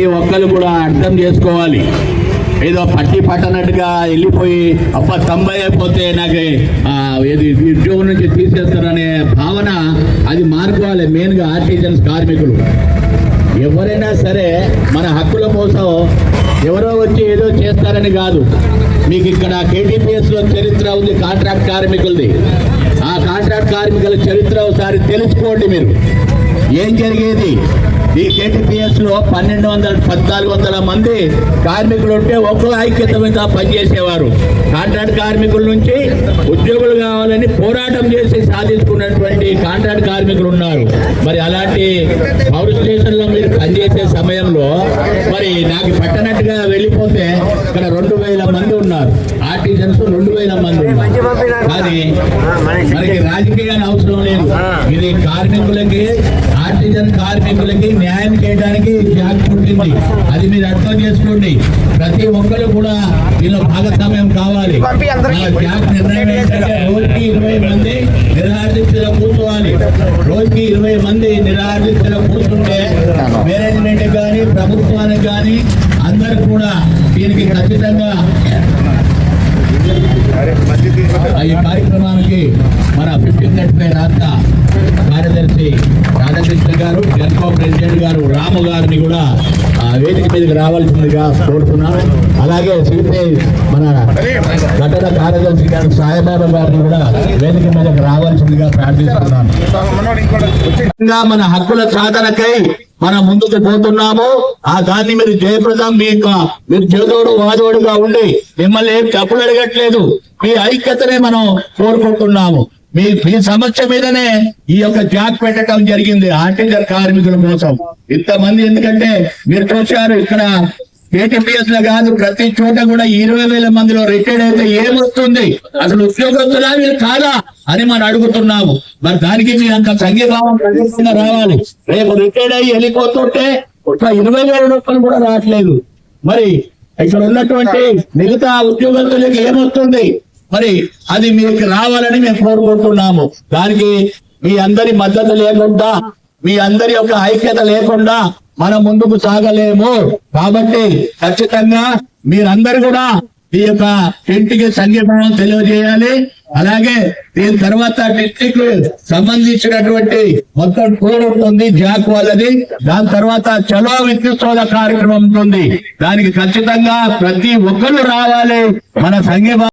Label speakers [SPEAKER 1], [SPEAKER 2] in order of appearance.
[SPEAKER 1] ప్రతి ఒక్కరు కూడా అర్థం చేసుకోవాలి. ఏదో పట్టి పట్టనట్టుగా వెళ్ళిపోయి అప్ప తొంభై అయిపోతే నాకు ఏది ఉద్యోగం నుంచి తీసేస్తారనే భావన అది మార్చుకోవాలి మెయిన్గా ఆర్టిజన్స్ కార్మికులు. ఎవరైనా సరే మన హక్కుల కోసం ఎవరో వచ్చి ఏదో చేస్తారని కాదు. మీకు ఇక్కడ కేటీపీఎస్లో చరిత్ర ఉంది కాంట్రాక్ట్ కార్మికులది. ఆ కాంట్రాక్ట్ కార్మికుల చరిత్ర ఒకసారి తెలుసుకోండి మీరు. ఏం జరిగేది? ఈ కేటీపీఎస్లో పన్నెండు వందల పద్నాలుగు వందల మంది కార్మికులు ఉంటే ఒక్కో ఐక్యత మీద పనిచేసేవారు. కాంట్రాక్ట్ కార్మికుల నుంచి ఉద్యోగులు కావాలని పోరాటం చేసి సాధించుకున్నటువంటి కాంట్రాక్ట్ కార్మికులు ఉన్నారు మరి అలాంటి పవర్ స్టేషన్లో మీరు పనిచేసే సమయంలో మరి నాకు పట్టనట్టుగా వెళ్ళిపోతే ఇక్కడ రెండు వేల మంది ఉన్నారు. ఆర్టిజన్స్ రెండు వేల మంది ఉన్నారు. కానీ మనకి రాజకీయాలు అవసరం లేదు. ఇది కార్మికులకి ఆర్టిజన్ కార్మికులకి న్యాయం చేయడానికి జాగ్ పుట్టింది. అది మీరు అర్థం చేసుకోండి. ప్రతి ఒక్కరు కూడా దీనిలో భాగస్వామ్యం కావాలి. జాగ్ నిర్ణయం ఏంటంటే రోజుకి ఇరవై మంది నిరాదీక్షలో కూర్చోవాలి. రోజుకి ఇరవై మంది నిరాదీక్షలో కూర్చుంటే మేనేజ్మెంట్ కానీ ప్రభుత్వానికి కానీ అందరు కూడా దీనికి ఖచ్చితంగా ఈ కార్యక్రమానికి మన ఫిఫ్టీన్ పై రాష్ట్ర కార్యదర్శి రాధాకృష్ణ గారు జన్కో ప్రెసిడెంట్ గారు రాము గారిని కూడా వేదిక మీదకి రావాల్సిందిగా కోరుతున్నాను. అలాగే సిపిఐ మన ఘటన కార్యదర్శి గారు సాయిబాబా గారిని కూడా వేదిక మీదకి రావాల్సిందిగా ప్రార్థిస్తున్నాను. మన హక్కుల సాధనకై మనం ముందుకు పోతున్నాము. ఆ దాన్ని మీరు జయప్రదం మీ యొక్క మీరు చేదోడు వాదోడుగా ఉండి మిమ్మల్ని ఏం తప్పులు అడగట్లేదు. మీ ఐక్యతనే మనం కోరుకుంటున్నాము. మీ మీ సమస్య మీదనే ఈ యొక్క జాక్ పెట్టడం జరిగింది. ఆర్టీజర్ కార్మికుల కోసం. ఇంతమంది ఎందుకంటే మీరు చూశారు ఇక్కడ ఏటీపీఎస్లో కాదు ప్రతి చోట కూడా ఇరవై వేల మందిలో రిటైర్డ్ అయితే ఏమొస్తుంది? అసలు ఉద్యోగస్తులా వీళ్ళు కాదా అని మనం అడుగుతున్నాము. మరి దానికి మీరు అంత సంఘీభావం ప్రదర్శన రావాలి. రేపు రిటైర్డ్ అయ్యి వెళ్ళిపోతుంటే ఒక ఇరవై వేల రూపాయలు కూడా రావట్లేదు. మరి ఇక్కడ ఉన్నటువంటి మిగతా ఉద్యోగస్తులకు ఏమొస్తుంది? మరి అది మీకు రావాలని మేము కోరుకుంటున్నాము. దానికి మీ అందరి మద్దతు లేకుండా మీ అందరి యొక్క ఐక్యత లేకుండా మనం ముందుకు సాగలేము. కాబట్టి ఖచ్చితంగా మీరందరూ కూడా ఈ యొక్క ఇంటికి సంఘీభావం తెలియజేయాలి. అలాగే దీని తర్వాత డిస్ట్రిక్ట్ సంబంధించినటువంటి మొత్తం టూర్ ఉంటుంది జాక్ వాళ్ళది. దాని తర్వాత చలో విద్యుత్ కార్యక్రమం ఉంటుంది. దానికి ఖచ్చితంగా ప్రతి ఒక్కరు రావాలి. మన సంఘీభావం